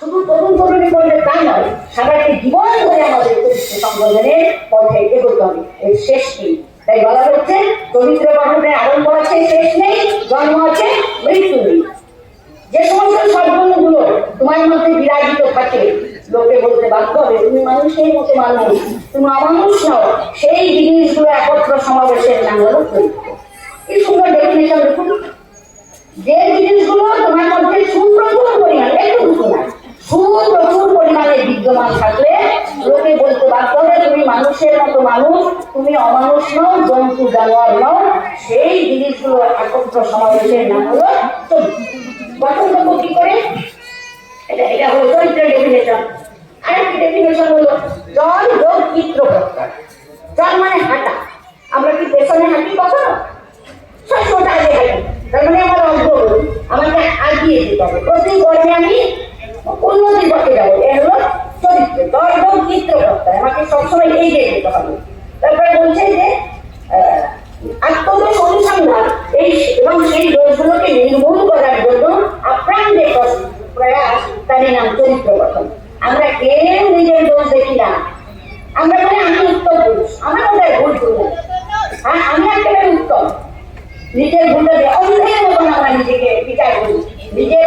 শুধু তরুণ তরুণী করলে তা নয় সারাটি জীবন ধরে আমাদের সংযোজনের পথে এগোতে হবে। এর শেষ নেই। তাই বলা হচ্ছে, চরিত্র গঠনের আরম্ভ আছে, শেষ নেই, জন্ম আছে, মৃত্যু নেই। যে সমস্ত সদ্গুণগুলো তোমার মধ্যে বিরাজিত থাকে, লোকে বলতে বাধ্য হবে, তুমি মানুষের মতো মানুষ, তুমি অমানুষ নও, সেই জিনিসগুলো একত্র সমাবেশের নাম হলো কি সুন্দর ডেফিনেশন দেখুন। যে জিনিসগুলো তোমার মধ্যে সুপ্রচুর পরিমাণে, একটু দুটো না সুপ্রচুর পরিমাণে বিদ্যমান থাকলে লোকে বলতে বাধ্য হবে তুমি মানুষের মতো মানুষ, তুমি অমানুষ নও, জন্তু জানোয়ার নও। সেই জিনিসগুলো একত্র সমাবেশের নাম হলো করব কি করে? এটা এটা হলো চরিত্রের ডেফিনেশন আরেকটি ডেফিনেশন হলো জল যোগ চিত্র প্রত্যয় জল মানে হাঁটা। আমরা কি পেছনে হাঁটি কখনো? সবসময় আগে হাঁটি তার মানে আমার অগ্রগতি আমাকে আগিয়ে যেতে হবে। প্রতি কর্মে আমি উন্নতির পথে যাব এ হলো চরিত্র জল যোগ চিত্র প্রত্যয় আমাকে সবসময় এগিয়ে যেতে হবে। তারপরে বলছে যে আত্মদোষ অনুসন্ধান, এই এবং সেই দোষগুলোকে নির্মূল করার জন্য আপ্রাণ যে প্রয়াস তারই নাম চরিত্র গঠন। আমরা কেউ নিজের দোষ দেখি না। আমরা বলি, আমি উত্তম পুরুষ। আমার মধ্যে ভুল করব হ্যাঁ আমি একেবারে উত্তম। নিজের ভুলটা দিয়ে অন্ধের মতন আমরা নিজেকে বিচার করি। নিজের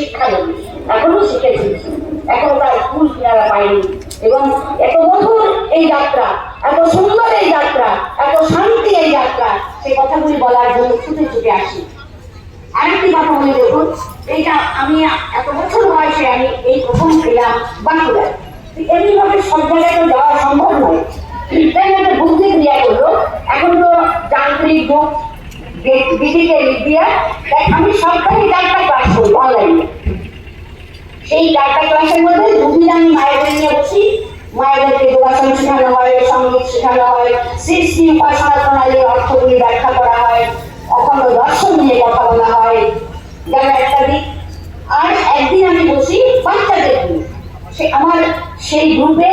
শিক্ষানবী এখনও শিখেছি। এখনও তার ফুল কিনারা পাইনি। এবং এত মধুর এই যাত্রা, এত সুন্দর এই যাত্রা, এত শান্তি এই যাত্রা, সেই কথাগুলি বলার জন্য ছুটে ছুটে আসি। আরেকটি কথা মনে দেখুন এইটা আমি এত বছর বয়সে আমি এই প্রথম পেলাম বাঁকুড়ায়। এমনিভাবে সব জায়গায় তো যাওয়া সম্ভব নয়। তাই একটা বুদ্ধি ক্রিয়া করল, এখন তো যান্ত্রিক যুগ ইন্ডিয়া তাই আমি সরকারি চারটা ক্লাস অনলাইনে সেই চারটা ক্লাসের মধ্যে দুদিন আমি মায়েদের নিয়ে বসি। মায়েদেরকে যোগাসন শেখানো হয়, সংগীত শেখানো হয় সৃষ্টি উপাসনা প্রণালীর অর্থগুলি ব্যাখ্যা করা হয়, অখণ্ড দর্শন নিয়ে কথা বলা হয়। যেন একটা দিক। আর একদিন আমি বসি বাচ্চাদের সে আমার সেই গ্রুপে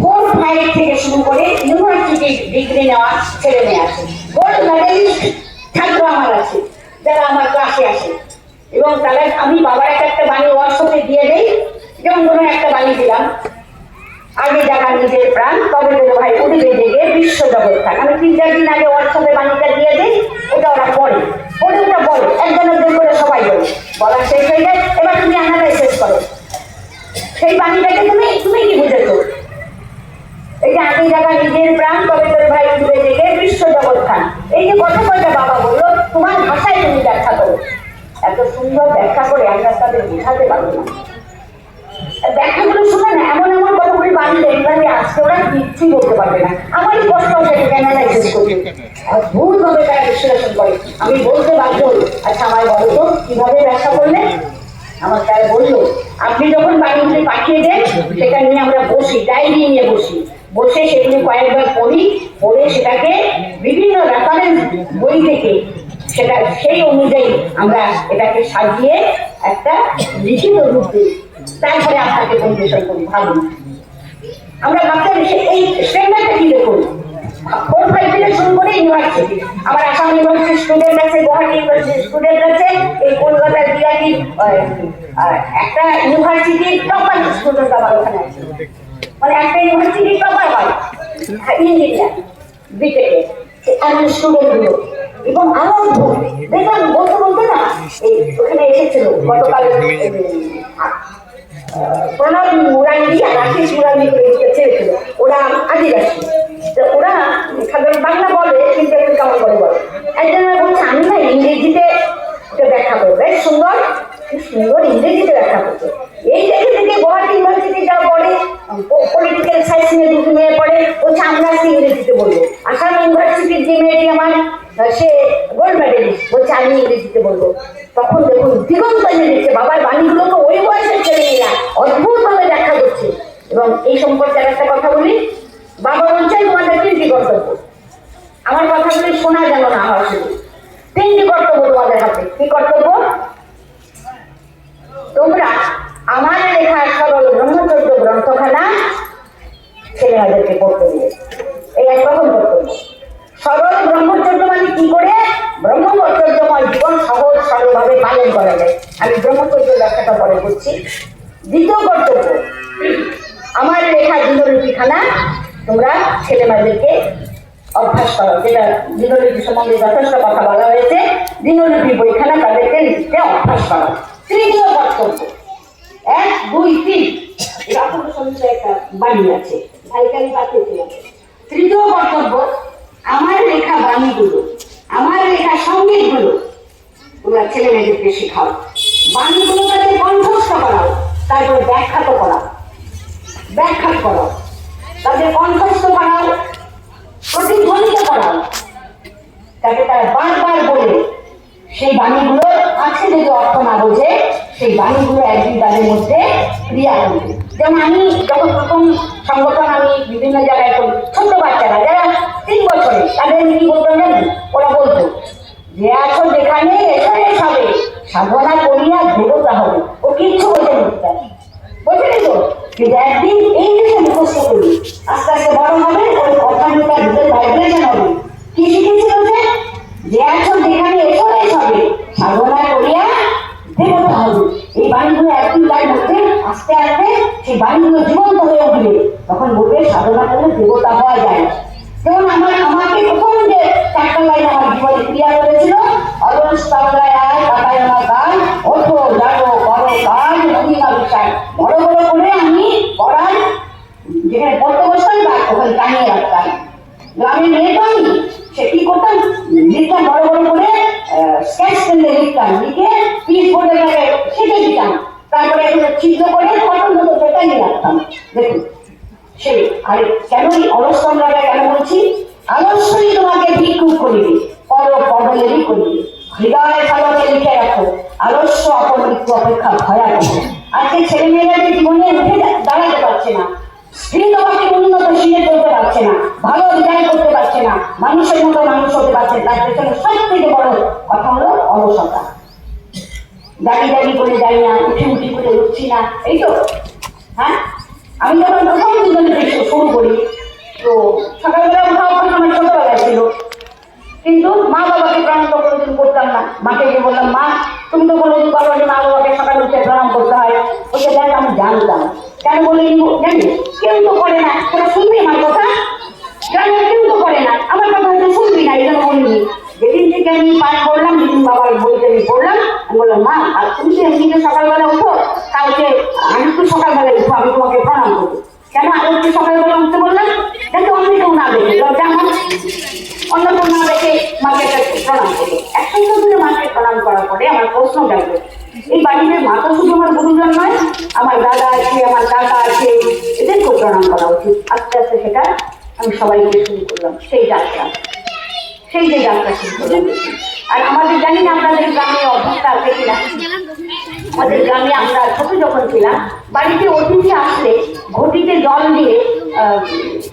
ফোর ফাইভ থেকে শুরু করে ইউনিভার্সিটি ডিগ্রি নেওয়া ছেলে মেয়ে আছে। গোল্ড মেডেলিস্ট ছাত্র আমার আছে, যারা আমার ক্লাসে আসে। এবং তাহলে আমি বাবার একটা একটা বাণী ওয়ার্কশপে দিয়ে দেই, যেমন ধরুন একটা বাণী দিলাম, আগে জানা নিজের প্রাণ, তবে তোর ভাই উঠবে জেগে বিশ্ব জগৎ থাক। আমি তিন চার দিন আগে হোয়াটসঅ্যাপে বাণীটা দিয়ে দিই, ওটা ওরা পড়ে। পড়ে ওটা বলে একজন একজন করে সবাই বলে। বলা শেষ হয়ে যায়, এবার তুমি আনাটাই শেষ করো। সেই বাণীটাকে তুমি তুমি কি বুঝেছ? এই যে আগে জায়গা নিজের প্রাণ, তবে তোর ভাই উঠবে জেগে বিশ্ব জগৎ খান এই যে কথা কয়টা বাবা বলল, তোমার ভাষায় তুমি ব্যাখ্যা করো। এত সুন্দর ব্যাখ্যা করে আমরা তাদের বোঝাতে পারব না। ব্যাখ্যাগুলো শুনে না, এমন এমন কতগুলি দেখবেন আজকে ওরা বলতে পারবে না। কষ্ট হচ্ছে অ্যানালাইসিস করতে আর ভুল ভাবে তারা বিশ্লেষণ করে। আমি বলতে বাধ্য হই। আচ্ছা আমায় বলো তো, কীভাবে ব্যাখ্যা করলে? আমার তারা বলল, আপনি যখন বাণীগুলি পাঠিয়ে দেন, সেটা নিয়ে আমরা বসি, ডায়েরি নিয়ে বসি। বসে সেগুলি কয়েকবার পড়ি, পড়ে সেটাকে বিভিন্ন রেফারেন্স বই থেকে সেটা সেই অনুযায়ী আমরা এটাকে সাজিয়ে একটা লিখিত রূপ দিই। তারপরে আপনাকে পরিবেশন করি। ভাবুন আমরা সে- এই স্ট্যান্ডার্ডটা কি দেখুন ইউনিভার্সিটি মানে একটা স্টুডেন্টগুলো এবং অদ্ভুত দেখলাম বলতে বলতে না ওখানে এসেছিল গতকাল প্রণব মুরালি আর আশিস মুরালি ছেড়েছিল। ওরা আদিবাসী। তো ওরা সাধারণ বাংলা বলে কিন্তু একটু কেমন করে বলে। একজন বলছে আমি না ইংরেজিতে ব্যাখ্যা করব। বেশ সুন্দর সুন্দর ইংরেজিতে ব্যাখ্যা করছে। তখন দেখুন, দিগন্ত বাবার ওই বয়সের করছে। এবং এই সম্পর্কে একটা কথা বলি, বাবা আমার কথাগুলি শোনা না শুধু। তিনটি কর্তব্য তোমাদের হাতে। কি কর্তব্য? তোমরা আমার লেখা সরল ব্রহ্মচর্য গ্রন্থখানা ছেলেমেয়েদেরকে পড়তে দিয়ে এই একরকম কর্তব্য। সরল ব্রহ্মচর্য মানে কি করে? সরলভাবে পালন করা যায়। আমি ব্রহ্মচর্য ব্যাখ্যাটা পরে করছি দ্বিতীয় কর্তব্য, আমার লেখা দিনলিপিখানা তোমরা ছেলেমেয়েদেরকে অভ্যাস করো। যেটা দিনলিপি সম্বন্ধে যথেষ্ট কথা বলা হয়েছে। দিনলিপি বইখানা তাদেরকে লিখতে অভ্যাস করো। তৃতীয় কর্তব্য, এক, দুই, তিন। রাহুল সন্ধ্যে একটা বাণী আছে ভাইকে আমি পাঠিয়েছিলাম তৃতীয় কর্তব্য, আমার লেখা বাণীগুলো, আমার লেখা সঙ্গীতগুলো তোমরা ছেলে মেয়েদেরকে শেখাও বাণীগুলো তাদের কণ্ঠস্থ করাও, তারপরে ব্যাখ্যাত করাও। ব্যাখ্যা করো। তাদের কণ্ঠস্থ করাও, প্রতিধ্বনিত করাও। তাকে তারা বারবার বলে, সেই বাণীগুলো আছে যদি অর্থ না বোঝে, সেই বাণীগুলো একদিন তাদের মধ্যে ক্রিয়া করবে। যেমন আমি যখন প্রথম সংগঠন আমি বিভিন্ন জায়গায় করি ছোট বাচ্চারা, যারা তিন বছরে তাদের কি বলতাম ওরা বলতো যে আছো যেখানে এখানে সবে সাধনা করিয়া দেবতা হবে, ও কিচ্ছু বোঝে না বোঝেনি তো? একদিন এই জিনিস মুখস্থ করি, আস্তে আস্তে বড় হবে ওই তার ভিতরে ভাইব্রেশন হবে। কি শিখেছিল যে যে আছো যেখানে এসো হবে সাধনা করিয়া দেবতা হবে। এই বাণীগুলো একদিন তার মধ্যে আস্তে আস্তে সেই বাণীগুলো জীবন্ত হয়ে উঠবে। তখন বলবে, সাধনা করলে দেবতা হওয়া যায় যেমন আমার আমাকে প্রথম যে চারটা লাইন আমার জীবনে ক্রিয়া করেছিল অলস তাবলায় আয় কাটায় আমার গান ওঠো জাগো করো কাজ মহিমা বিষয় বড় বড় করে আমি পড়ার যেখানে পড়তে বসতাম বা ওখানে টানিয়ে রাখতাম গ্রামের মেয়ে তো আমি সে কি করতাম লিখতাম বড় বড় করে স্কেচ পেলে লিখতাম লিখে পিস বোর্ডে লাগে সেটে দিতাম তারপরে এগুলো ছিদ্র করে কটন মতো পেটা রাখতাম। দেখুন, সেই, আর কেন এই অলস তোমরাটা কেন বলছি? আলস্যই তোমাকে ভিক্ষুক করিবে পর পদলেরই করিবে লিখে রাখো আলস্য অপমৃত্যু অপেক্ষা আজকে ছেলে মেয়েরা যে জীবনে উঠে দাঁড়াতে পারছে না, স্ত্রী তোমাকে উন্নত শিখে চলতে পারছে না, ভালো বিদায় করতে পারছে না, মানুষের মতো মানুষ হতে পারছে। তার পেছনে সব থেকে বড় কথা হলো অলসতা। দাঁড়ি দাঁড়ি করে যাই না, উঠি উঠি করে উঠছি না। এই তো হ্যাঁ? আমি যখন প্রথম জীবনে শুরু করি, তো সকালবেলা উঠা অভ্যাস আমার ছোটবেলায় ছিল। কিন্তু মা বাবাকে প্রণাম তো কোনোদিন করতাম না। মাকে গিয়ে বললাম, মা, তুমি তো কোনোদিন বলো যে মা বাবাকে সকালে উঠে প্রণাম করতে হয়। ওকে দেখ, আমি জানতাম। কেন বলে জানি কেউ তো করে না। তোরা শুনবি আমার কথা? জানি কেউ তো করে না। আমার কথা শুনবি না, এই জন্য বলিনি। যেদিন থেকে আমি পাঠ করলাম যেদিন বাবার বইতে আমি পড়লাম। আমি বললাম, মা আর তুমি তো এমনি যে সকালবেলা উঠো, কালকে আমি তো সকালবেলা উঠো আমি তোমাকে প্রণাম করব। কেন আজকে সকালবেলা উঠতে বললাম? দেখো, অন্য কেউ না দেখে, লজ্জা আমার। অন্য কেউ না দেখে মাকে প্রণাম করব। এক সপ্তাহ ধরে মাকে প্রণাম করার পরে আমার প্রশ্ন জানবে এই বাড়িতে মা তো শুধু আমার গুরুজন নয়, আমার দাদা আছে, আমার কাকা আছে, এদেরকেও প্রণাম করা উচিত। আস্তে আস্তে সেটা আমি সবাইকে শুরু করলাম সেই যাত্রা সেই যে যাত্রা শুরু করলাম আর আমাদের জানি না আপনাদের গ্রামে অভ্যাসটা আছে কিনা। আমাদের গ্রামে আমরা ছোট যখন ছিলাম, বাড়িতে অতিথি আসলে ঘটিতে জল দিয়ে